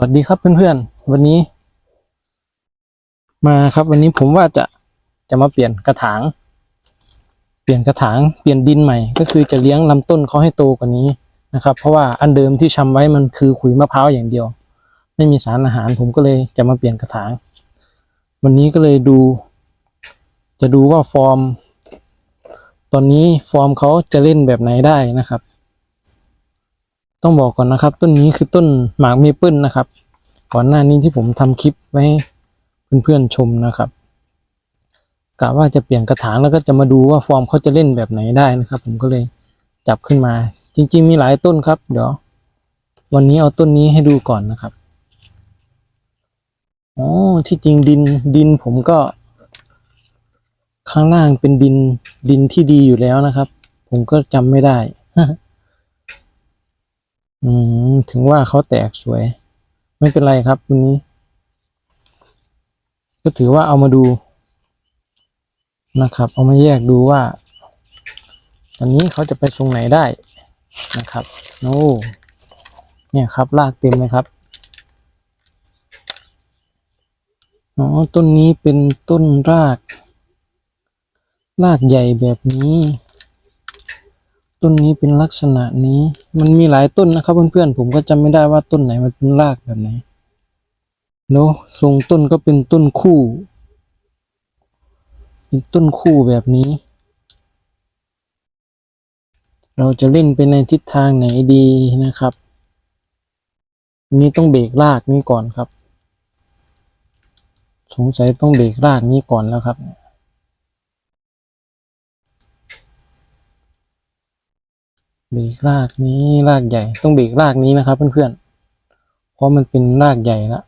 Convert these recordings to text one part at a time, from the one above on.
วัสดีครับเพื่อนๆ วันนี้ มาครับวันนี้ผมว่าจะจะมาเปลี่ยนกระถาง เปลี่ยนกระถางเปลี่ยนดินใหม่ ก็คือจะเลี้ยงลำต้นเขาให้โตกว่านี้นะครับ เพราะว่าอันเดิมที่ชำไว้มันคือขุยมะพร้าวอย่างเดียว ไม่มีสารอาหารผมก็เลยจะมาเปลี่ยนกระถาง วันนี้ก็เลยดู จะดูว่าฟอร์ม ตอนนี้ฟอร์มเขาจะเล่นแบบไหนได้นะครับ ต้องบอกก่อนนะครับ ต้นนี้คือต้นหมากเมเปิลนะครับ ก่อนหน้านี้ที่ผมทำคลิปไว้ให้เพื่อนๆชมนะครับกะว่าจะเปลี่ยนกระถางแล้วก็จะมาดูว่าฟอร์มเขาจะเล่นแบบไหนได้นะครับ ผมก็เลยจับขึ้นมา จริง ๆ มีหลายต้นครับ เดี๋ยว วันนี้เอาต้นนี้ให้ดูก่อนนะครับอ๋อที่จริงดินดินผมก็ ข้างล่างเป็นดินดินที่ดีอยู่แล้วนะครับ ผมก็จำไม่ได้ อืม ถึงว่าเขาแตกสวย ไม่เป็นไรครับวันนี้ ก็ถือว่าเอามาดูนะครับ เอามาแยกดูว่า อันนี้เขาจะไปทรงไหนได้นะครับโอ้เนี่ยครับรากเต็มเลยครับอ๋อต้นนี้เป็นต้นราก รากใหญ่แบบนี้ ต้นนี้เป็นลักษณะนี้ มันมีหลายต้นนะครับเพื่อนๆ ผมก็จำไม่ได้ว่าต้นไหนมันเป็นรากแบบไหนแล้วทรงต้นก็เป็นต้นคู่ เป็นต้นคู่แบบนี้ เราจะเล่นไปในทิศทางไหนดีนะครับ นี้ต้องเบรกรากนี้ก่อนครับ สงสัยต้องเบรกรากนี้ก่อนแล้วครับ บรกรากนี้รากใหญ่ ต้องบรกรากนี้นะครับ เพื่อนๆ เพราะมันเป็นรากใหญ่ละ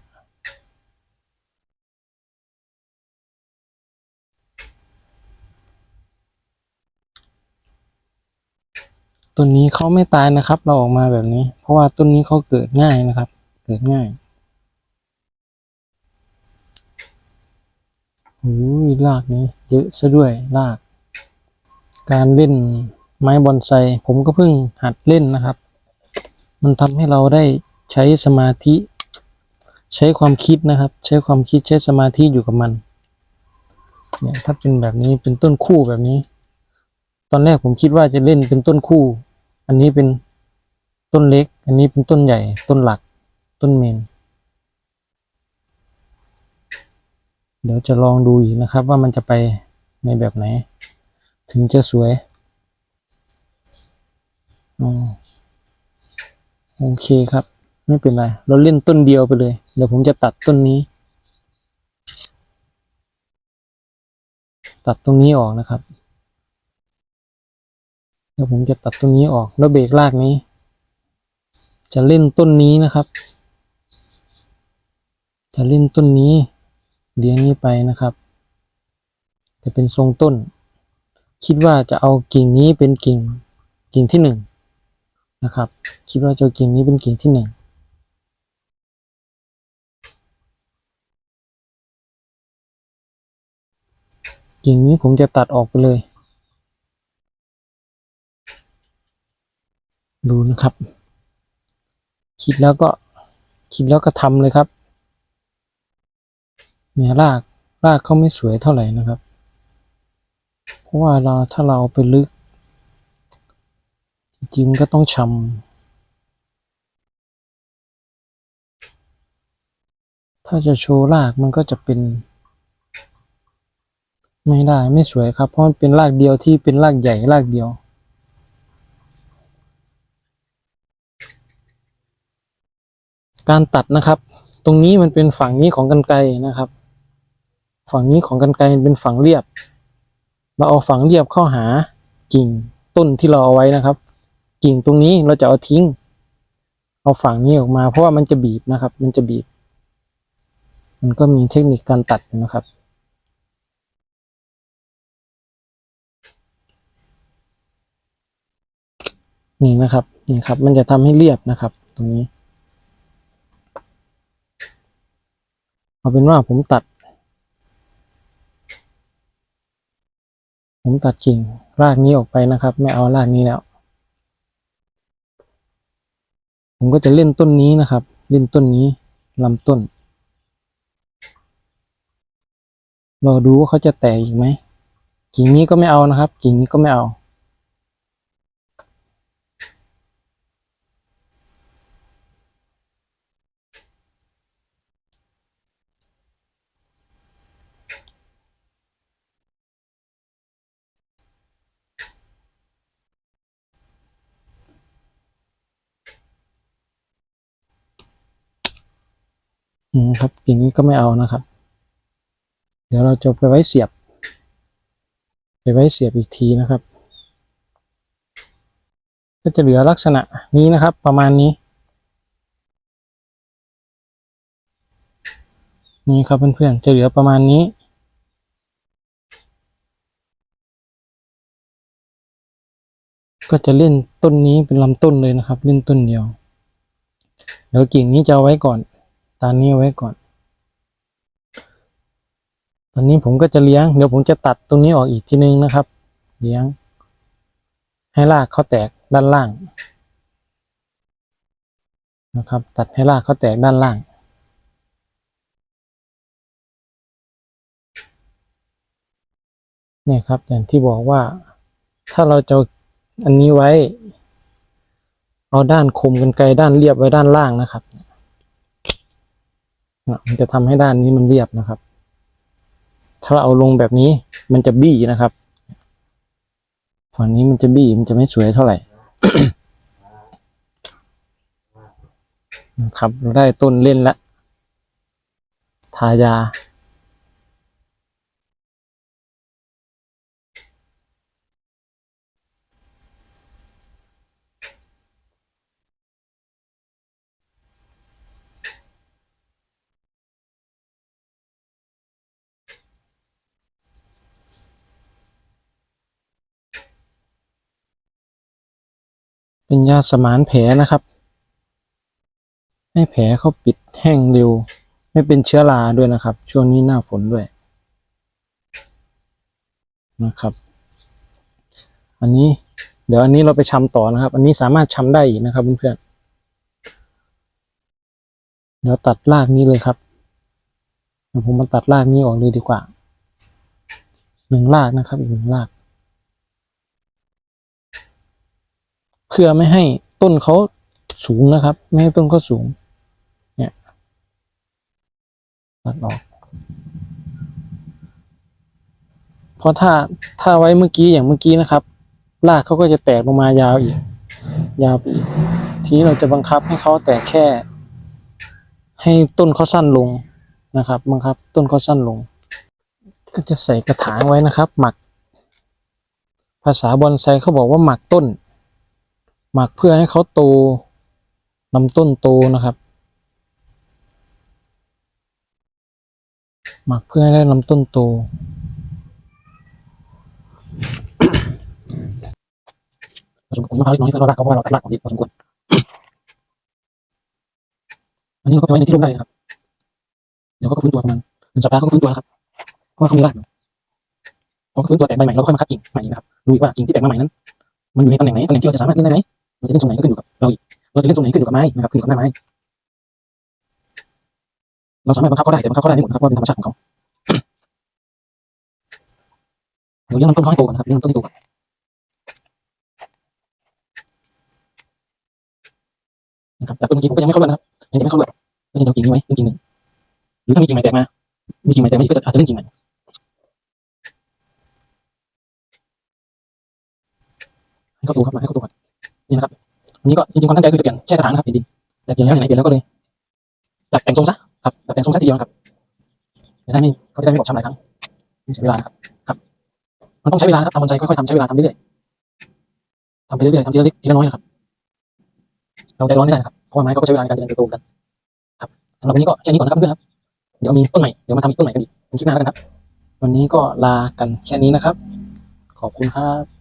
ต้นนี้เขาไม่ตายนะครับ เราออกมาแบบนี้ เพราะว่าต้นนี้เขาเกิดง่ายนะครับ เกิดง่ายโอ้ยรากนี้เยอะซะด้วยราก การเล่น ไม้บอนไซผมก็เพิ่งหัดเล่นนะครับ มันทำให้เราได้ใช้สมาธิ ใช้ความคิดนะครับ ใช้ความคิดใช้สมาธิอยู่กับมันเนี่ยถ้าเป็นแบบนี้เป็นต้นคู่แบบนี้ ตอนแรกผมคิดว่าจะเล่นเป็นต้นคู่ อันนี้เป็นต้นเล็ก อันนี้เป็นต้นใหญ่ ต้นหลัก ต้นเมนเดี๋ยวจะลองดูอีกนะครับว่ามันจะไปในแบบไหน ถึงจะสวย โอเคครับ ไม่เป็นไร เราเล่นต้นเดียวไปเลย เดี๋ยวผมจะตัดต้นนี้ ตัดตรงนี้ออกนะครับ เดี๋ยวผมจะตัดตรงนี้ออก แล้วเบรกรากนี้ จะเล่นต้นนี้นะครับ จะเล่นต้นนี้เลี้ยงนี้ไปนะครับ จะเป็นทรงต้น คิดว่าจะเอากิ่งนี้เป็นกิ่ง กิ่งที่หนึ่ง นะครับ คิดว่าจะเอากิ่งนี้เป็นกิ่งที่หนึ่งกิ่งนี้ผมจะตัดออกไปเลย ดูนะครับ คิดแล้วก็คิดแล้วก็ทำเลยครับเนี่ยรากรากเขาไม่สวยเท่าไหร่นะครับ เพราะว่าเราถ้าเราเอาไปลึก จริงก็ต้องชำถ้าจะโชว์รากมันก็จะเป็น ไม่ได้ไม่สวยครับ เพราะมันเป็นรากเดียวที่เป็นรากใหญ่รากเดียวการตัดนะครับ ตรงนี้มันเป็นฝั่งนี้ของกันไกรนะครับ ฝั่งนี้ของกันไกรเป็นฝั่งเรียบ เราเอาฝั่งเรียบเข้าหากิ่งต้นที่เราเอาไว้นะครับ กิ่งตรงนี้เราจะเอาทิ้ง เอาฝั่งนี้ออกมา เพราะว่ามันจะบีบนะครับ มันจะบีบ มันก็มีเทคนิคการตัดนะครับนี่นะครับนี่ครับ มันจะทำให้เรียบนะครับ ตรงนี้ เอาเป็นว่าผมตัด ผมตัดกิ่งรากนี้ออกไปนะครับ ไม่เอารากนี้แล้ว ผมก็จะเล่นต้นนี้นะครับ เล่นต้นนี้ลำต้นรอดูว่าเขาจะแตกอีกไหมกิ่งนี้ก็ไม่เอานะครับ กิ่งนี้ก็ไม่เอาืมครับกิ่งนี้ก็ไม่เอานะครับ เดี๋ยวเราจะไปไว้เสียบ ไปไว้เสียบอีกทีนะครับ ก็จะเหลือลักษณะนี้นะครับ ประมาณนี้ นี่ครับเพื่อนๆจะเหลือประมาณนี้ก็จะเล่นต้นนี้เป็นลำต้นเลยนะครับ เล่นต้นเดียว เดี๋ยวกิ่งนี้จะเอาไว้ก่อน ตอนนี้เอาไว้ก่อน ตอนนี้ผมก็จะเลี้ยง เดี๋ยวผมจะตัดตรงนี้ออกอีกทีนึงนะครับ เลี้ยง ให้รากเขาแตกด้านล่าง นะครับ ตัดให้รากเขาแตกด้านล่างเนี่ยครับอย่างที่บอกว่าถ้าเราจะอันนี้ไว้ เอาด้านคมกันไกลด้านเรียบไว้ด้านล่างนะครับ มันจะทำให้ด้านนี้มันเรียบนะครับ ถ้าเราเอาลงแบบนี้มันจะบี้นะครับ ฝั่งนี้มันจะบี้มันจะไม่สวยเท่าไหร่นะครับ เราได้ต้นเล่นแล้วทายา เป็นยาสมานแผลนะครับ ให้แผลเขาปิดแห้งเร็ว ไม่เป็นเชื้อราด้วยนะครับ ช่วงนี้หน้าฝนด้วยนะครับ อันนี้เดี๋ยวอันนี้เราไปชำต่อนะครับ อันนี้สามารถชำได้อีกนะครับเพื่อนๆเดี๋ยวตัดรากนี้เลยครับเดี๋ยวผมมาตัดรากนี้ออกเลยดีกว่าหนึ่งรากนะครับอีกหนึ่งราก เพื่อไม่ให้ต้นเขาสูงนะครับ ไม่ให้ต้นเขาสูง เนี่ยตัดออกเพราะถ้าถ้าไว้เมื่อกี้อย่างเมื่อกี้นะครับรากเขาก็จะแตกลงมายาวอีก ยาวไปอีก ทีนี้เราจะบังคับให้เขาแตกแค่ ให้ต้นเขาสั้นลงนะครับ บังคับ ต้นเขาสั้นลง ก็จะใส่กระถางไว้นะครับ หมัก ภาษาบอนไซเขาบอกว่าหมักต้น หมักเพื่อให้เขาโตลำต้นโตนะครับ หมักเพื่อให้ได้ลำต้นโตผสมปุ๋ยมาเล็กน้อยเพื่อรากเขาเพราะว่าเราตักของดิบพอสมควรอันนี้เราก็ไปไว้ในที่ร่มได้นะครับ เดี๋ยวก็ฟื้นตัวประมาณหนึ่งสัปดาห์เขาก็ฟื้นตัวครับ เพราะว่าเขามีรากพอเขาฟื้นตัวแตกใบใหม่เราก็ค่อยมาคัดกิ่งใหม่นะครับดูอีกว่ากิ่งที่แตกมาใหม่นั้น มันอยู่ในตำแหน่งไหนตำแหน่งที่เราจะสามารถเล่นได้ไหม จะเล่นตรงไหนก็ขึ้นอยู่กับเราอีกเราจะเล่นตรงไหนขึ้นอยู่กับไม้นะครับขึ้นอยู่กับหน้าไม้เราสามารถบังคับเขาได้แต่บังคับเขาได้ไม่หมดนะครับเพราะเป็นธรรมชาติของเขาเดี๋ยวเลี้ยงลำต้นเขาให้โตก่อนนะครับเลี้ยงลำต้นให้โตก่อนนะครับแต่ต้นเมื่อกี้ผมก็ยังไม่เข้าเลยนะครับยังไม่เข้าเลยแล้วจะเอากิ่งนี้ไว้เล่นกิ่งหนึ่งหรือถ้ามีกิ่งใหม่แตกมา มีกิ่งใหม่แตกมาอีกก็จะอาจจะเล่นกิ่งใหม่ให้เขาโตครับมาให้เขาโตก่อน นี่นะครับอันนี้ก็จริงๆความตั้งใจคือจะเปลี่ยนแช่กระถางนะครับเปลี่ยนดินแต่เปลี่ยนแล้วไหนเปลี่ยนแล้วก็เลยจัดแต่งทรงซะครับจัดแต่งทรงซะทีเดียวครับจะได้ไม่เขาจะได้ไม่บอกช้ำหลายครั้งนี่เสียเวลานะครับครับมันต้องใช้เวลาครับทำบอนไซค่อยๆทำใช้เวลาทำเรื่อยๆทำไปเรื่อยๆทำทีละเล็กทีละน้อยนะครับเราใจร้อนไม่ได้นะครับเพราะว่าไม้ก็ใช้เวลาในการเจริญเติบโตกันครับสำหรับวันนี้ก็แค่นี้ก่อนนะครับเพื่อนครับเดี๋ยวมีต้นใหม่เดี๋ยวมาทำอีกต้นใหม่กันอีกผมคิดหน้าแล้วกันครับ วันนี้ก็ลากันแค่นี้นะครับ ขอบคุณครับ